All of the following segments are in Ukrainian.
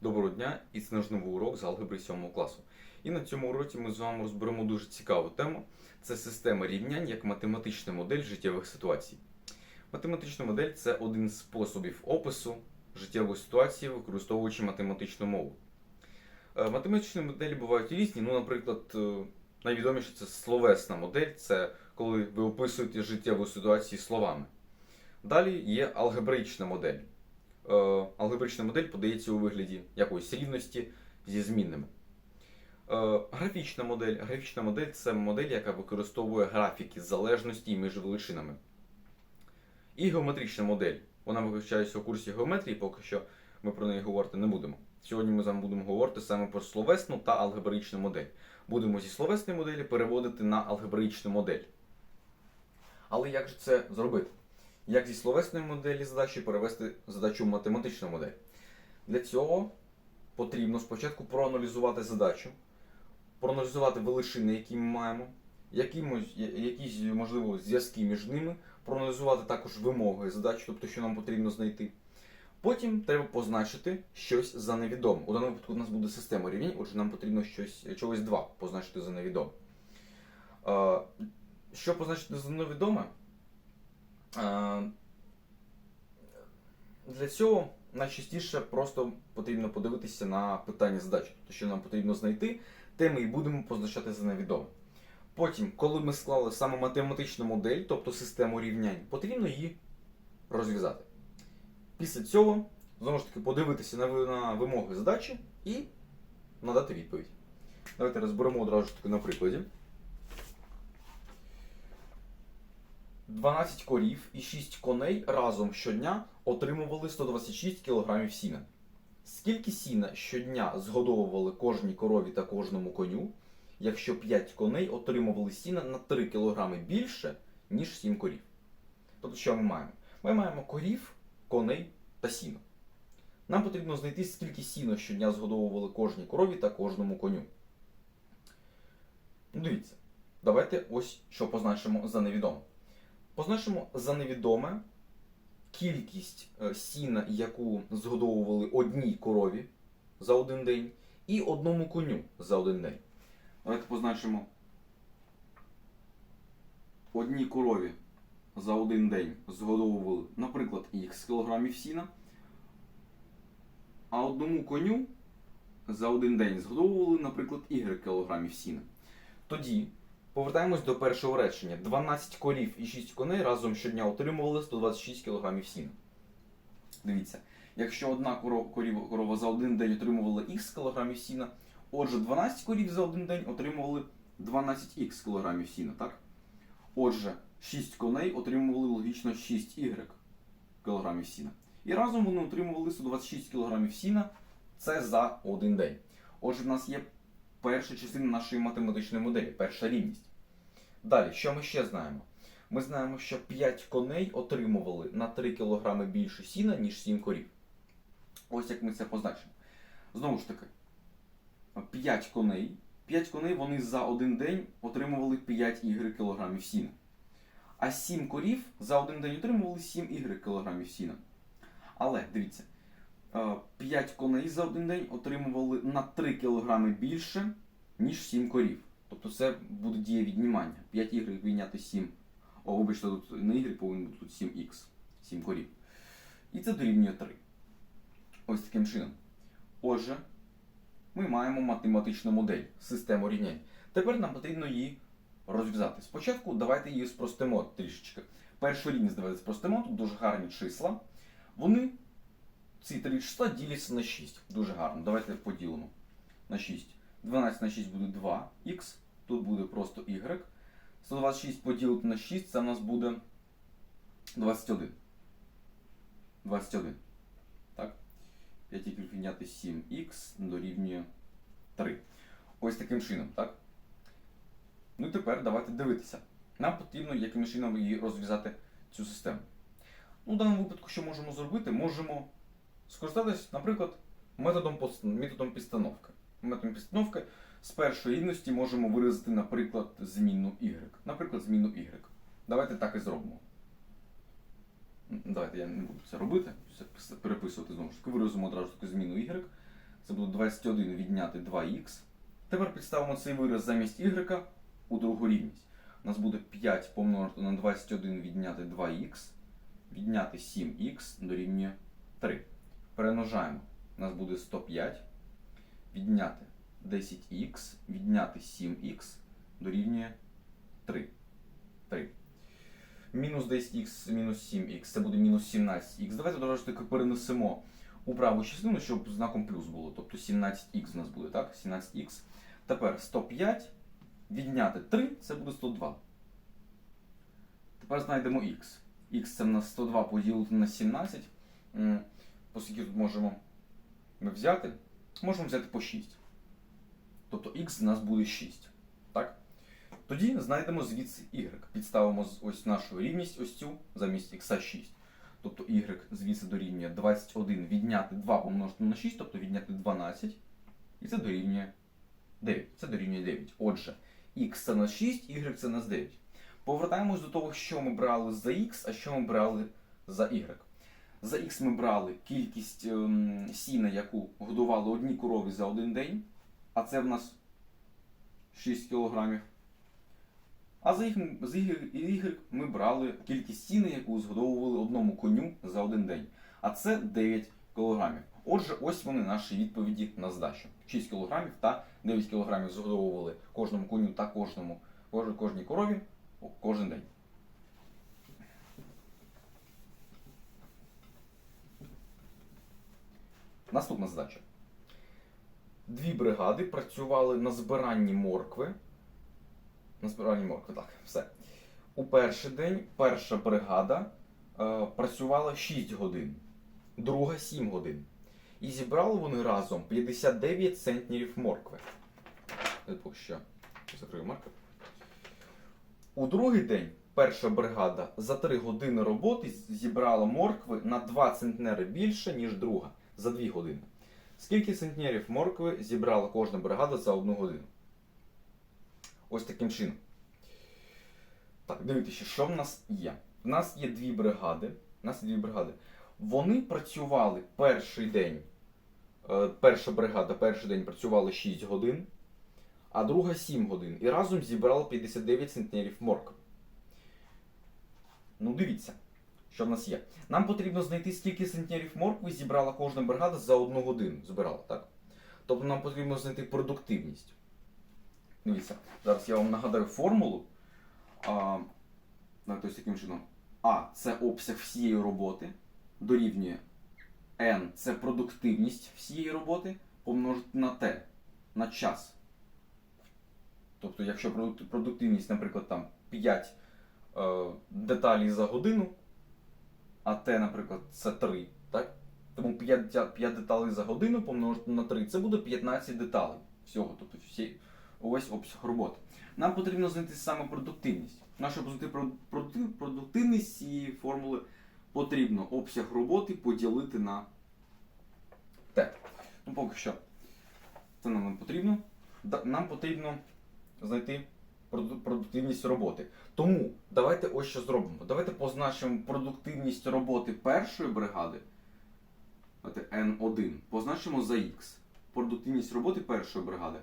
Доброго дня! І це наш новий урок з алгебри 7 класу. І на цьому уроці ми з вами розберемо дуже цікаву тему. Це система рівнянь як математична модель життєвих ситуацій. Математична модель це один з способів опису життєвої ситуації, використовуючи математичну мову. Е, Математичні моделі бувають різні. Ну, наприклад, е, найвідоміше це словесна модель, це коли ви описуєте життєву ситуацію словами. Далі є алгебраїчна модель. Е, алгебраїчна модель подається у вигляді якоїсь рівності зі змінними. Е, Графічна модель. Графічна модель це модель, яка використовує графіки залежності між величинами. І геометрична модель. Вона вивчається у курсі геометрії, поки що ми про неї говорити не будемо. Сьогодні ми з вами будемо говорити саме про словесну та алгебраїчну модель. Будемо зі словесної моделі переводити на алгебраїчну модель. Але як же це зробити? Як зі словесної моделі задачі перевести задачу в математичну модель? Для цього потрібно спочатку проаналізувати задачу, проаналізувати величини, які ми маємо, якісь, можливо, зв'язки між ними, проаналізувати також вимоги задачі, тобто, що нам потрібно знайти. Потім треба позначити щось за невідоме. У даному випадку у нас буде система рівнянь, отже, нам потрібно щось, чогось два позначити за невідоме. Що позначити за невідоме? Для цього найчастіше просто потрібно подивитися на питання задачі, тобто, що нам потрібно знайти, те ми і будемо позначати за невідоме. Потім, коли ми склали саме математичну модель, тобто систему рівнянь, потрібно її розв'язати. Після цього, знову ж таки, подивитися на, на вимоги задачі і надати відповідь. Давайте розберемо одразу ж таки на прикладі. 12 корів і 6 коней разом щодня отримували 126 кг сіна. Скільки сіна щодня згодовували кожній корові та кожному коню, якщо 5 коней отримували сіна на 3 кг більше, ніж 7 корів? Тобто, що ми маємо? Ми маємо корів, коней та сіно. Нам потрібно знайти, скільки сіна щодня згодовували кожній корові та кожному коню. Ну, дивіться, давайте ось що позначимо за невідоме. Позначимо за невідоме кількість е, сіна, яку згодовували одній корові за один день, і одному коню за один день. Давайте позначимо одній корові за один день згодовували, наприклад, х кілограмів сіна, а одному коню за один день згодовували, наприклад, y кілограмів сіна. Тоді Повертаємось до першого речення. 12 корів і 6 коней разом щодня отримували 126 кг сіна. Дивіться, якщо одна корова, за один день отримувала х кг сіна, отже 12 корів за один день отримували 12х кг сіна, так? Отже, 6 коней отримували логічно 6y кг сіна. І разом вони отримували 126 кг сіна. Це за один день. Отже, в нас є перша частина нашої математичної моделі, перша рівність. Далі, що ми ще знаємо? Ми знаємо, що 5 коней отримували на 3 кг більше сіна, ніж 7 корів. Ось як ми це позначимо. Знову ж таки, 5 коней. 5 коней вони за один день отримували 5 ігри кілограмів сіна. А 7 корів за один день отримували 7 ігри кілограмів сіна. Але дивіться, 5 коней за один день отримували на 3 кг більше, ніж 7 корів. Тобто це буде дія віднімання. 5 ігр відняти 7. О, вибачте, тут не ігри повинен бути тут 7х, 7 корів. І це дорівнює 3. Ось таким чином. Отже, ми маємо математичну модель, систему рівнянь. Тепер нам потрібно її розв'язати. Спочатку давайте її спростимо трішечки. Першу рівність давайте спростимо, тут дуже гарні числа. Вони, ці три числа, діляться на 6. Дуже гарно. Давайте поділимо на 6. 12 на 6 буде 2х, тут буде просто y. 126 поділити на 6, це в нас буде 21. 21. Так? 5 ікрів відняти 7х дорівнює 3. Ось таким чином, так? Ну тепер давайте дивитися. Нам потрібно яким чином її розв'язати цю систему. Ну, в даному випадку, що можемо зробити? Можемо скористатись, наприклад, методом, методом підстановки. Методом підстановки з першої рівності можемо виразити, наприклад, змінну y. Наприклад, змінну y. Давайте так і зробимо. Давайте я не буду це робити, це переписувати знову ж таки. Виразимо одразу таку зміну y. Це буде 21 відняти 2х. Тепер підставимо цей вираз замість y у другу рівність. У нас буде 5 помножити на 21 відняти 2х, відняти 7х дорівнює 3. Перемножаємо. У нас буде 105. Відняти 10х, відняти 7х дорівнює 3. 3. Мінус 10х, мінус 7х, це буде мінус 17х. Давайте ж таки перенесемо у праву частину, щоб знаком плюс було. Тобто 17х у нас буде, так? 17х. Тепер 105 відняти 3 це буде 102. Тепер знайдемо х. Х це в нас 102 поділити на 17. М, Оскільки тут можемо ми взяти, можемо взяти по 6. Тобто х у нас буде 6. Так? Тоді знайдемо звідси y. Підставимо ось нашу рівність, ось цю замість х 6. Тобто y звідси дорівнює 21 відняти 2 помножити на 6, тобто відняти 12. І це дорівнює 9. Це дорівнює 9. Отже, х це на 6, y це на 9. Повертаємось до того, що ми брали за х, а що ми брали за y. За х ми брали кількість ем, сіна, яку годували одні корові за один день, а це в нас 6 кілограмів. А за y, за y, ми брали кількість сіни, яку згодовували одному коню за один день. А це 9 кілограмів. Отже, ось вони наші відповіді на здачу. 6 кілограмів та 9 кілограмів згодовували кожному коню та кожному, кож- кожній корові кожен день. Наступна задача. Дві бригади працювали на збиранні моркви. На збиранні моркви, так, все. У перший день перша бригада е, працювала 6 годин, друга 7 годин. І зібрали вони разом 59 центнерів моркви. Поки що закрию маркер. У другий день перша бригада за 3 години роботи зібрала моркви на 2 центнери більше, ніж друга за 2 години. Скільки центнерів моркви зібрала кожна бригада за одну годину? Ось таким чином. Так, дивіться, що в нас є. У нас є дві бригади. У нас є дві бригади. Вони працювали перший день. е, Перша бригада перший день працювала 6 годин, а друга 7 годин. І разом зібрали 59 центнерів моркви. Ну, дивіться, що в нас є. Нам потрібно знайти, скільки центнерів моркви зібрала кожна бригада за одну годину. Збирала, так? Тобто нам потрібно знайти продуктивність. Дивіться, зараз я вам нагадаю формулу. А, ось таким чином. А це обсяг всієї роботи. Дорівнює N це продуктивність всієї роботи помножити на T, на час. Тобто, якщо продуктивність, наприклад, там 5 е, деталей за годину, а Т, наприклад, це 3, так? Тому 5, 5 деталей за годину помножити на 3, це буде 15 деталей всього, тобто всі, увесь обсяг роботи. Нам потрібно знайти саме продуктивність. Щоб знайти продуктивність цієї формули, потрібно обсяг роботи поділити на Т. Ну, поки що це нам не потрібно. Нам потрібно знайти продуктивність роботи. Тому давайте ось що зробимо. Давайте позначимо продуктивність роботи першої бригади. Давайте N1. Позначимо за X. Продуктивність роботи першої бригади.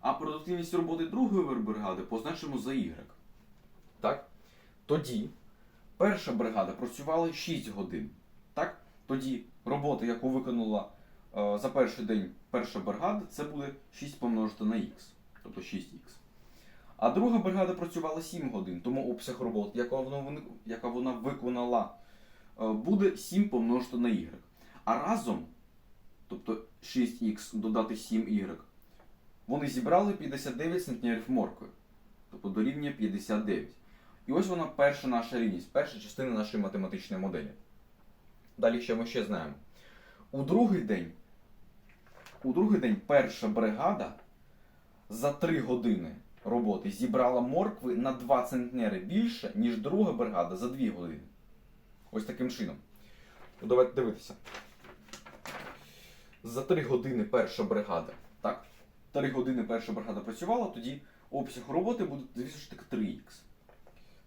А продуктивність роботи другої бригади позначимо за Y. Так? Тоді перша бригада працювала 6 годин. Так? Тоді робота, яку виконала е, за перший день перша бригада, це буде 6 помножити на Х. Тобто 6х. А друга бригада працювала 7 годин, тому обсяг роботи, яка вона, вини- яка вона виконала, е, буде 7 помножити на y. А разом, тобто 6х додати 7y, вони зібрали 59 центнерів моркви. Тобто дорівнює 59. І ось вона перша наша рівність, перша частина нашої математичної моделі. Далі що ми ще знаємо? У другий день, у другий день перша бригада за 3 години роботи зібрала моркви на 2 центнери більше, ніж друга бригада за 2 години. Ось таким чином. Ну, давайте дивитися. За 3 години перша бригада. Так? 3 години перша бригада працювала, тоді обсяг роботи буде, звісно ж таки, 3х.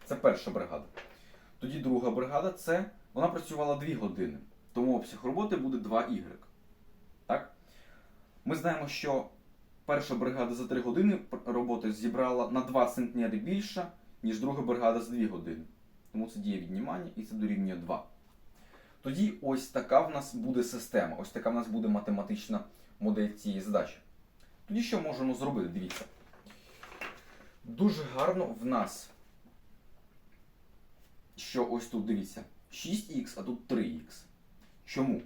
Це перша бригада. Тоді друга бригада це вона працювала 2 години. Тому обсяг роботи буде 2y. Так? Ми знаємо, що перша бригада за 3 години роботи зібрала на 2 центнери більше, ніж друга бригада за 2 години. Тому це діє віднімання і це дорівнює 2. Тоді ось така в нас буде система, ось така в нас буде математична модель цієї задачі. Тоді що можемо зробити? Дивіться. Дуже гарно в нас, що ось тут дивіться, 6х, а тут 3х. Чому?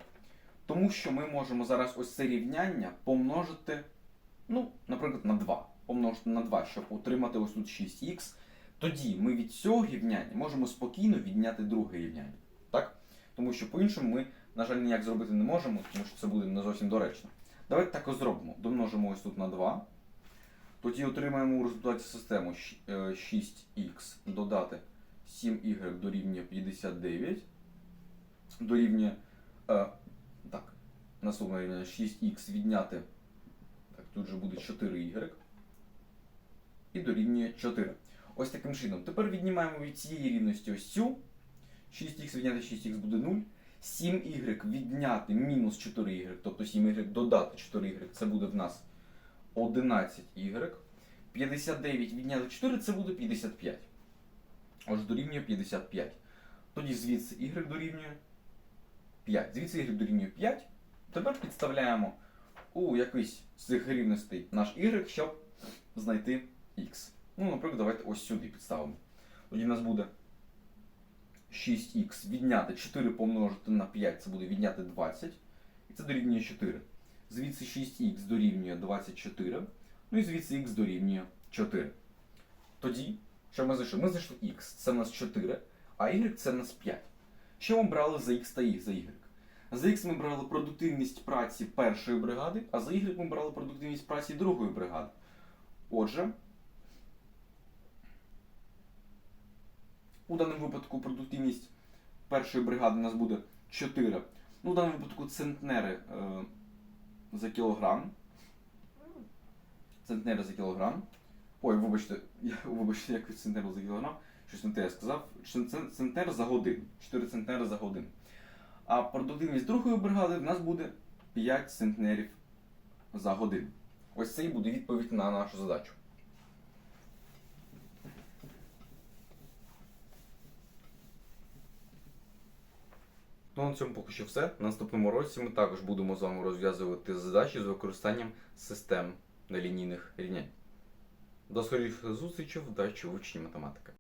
Тому що ми можемо зараз ось це рівняння помножити, ну, наприклад, на 2. Помножити на 2, щоб отримати ось тут 6х. Тоді ми від цього рівняння можемо спокійно відняти друге рівняння. Так? Тому що по-іншому ми, на жаль, ніяк зробити не можемо, тому що це буде не зовсім доречно. Давайте так і зробимо. Домножимо ось тут на 2. Тоді отримаємо у результаті систему е, 6х додати 7y дорівнює 59. Дорівнює. Е, так, наступне рівняння 6х відняти. Тут же буде 4y. І дорівнює 4. Ось таким чином. Тепер віднімаємо від цієї рівності ось цю. 6х відняти 6х буде 0. 7y відняти мінус 4y, тобто 7y додати 4y, це буде в нас 11y. 59 відняти 4 це буде 55. Отже, дорівнює 55. Тоді звідси y дорівнює 5. Звідси y дорівнює 5. Тепер підставляємо у якийсь з цих рівностей наш y, щоб знайти x. Ну, наприклад, давайте ось сюди підставимо. Тоді в нас буде 6х відняти 4 помножити на 5, це буде відняти 20. І це дорівнює 4. Звідси 6х дорівнює 24. Ну і звідси х дорівнює 4. Тоді, що ми знайшли? Ми знайшли х, це в нас 4, а y це в нас 5. Що ми брали за х та y, за y? За х ми брали продуктивність праці першої бригади, а за y ми брали продуктивність праці другої бригади. Отже, у даному випадку продуктивність першої бригади у нас буде 4. Ну, в даному випадку центнери е, за кілограм. Центнери за кілограм. Ой, вибачте, я вибачте, як центнер за кілограм. Щось не те я сказав. Центнер за годину. 4 центнери за годину. А продуктивність другої бригади в нас буде 5 центнерів за годину. Ось це і буде відповідь на нашу задачу. Ну, на цьому поки що все. На наступному році ми також будемо з вами розв'язувати задачі з використанням систем нелінійних рівнянь. До скоріших зустрічей вдачі в учні математики.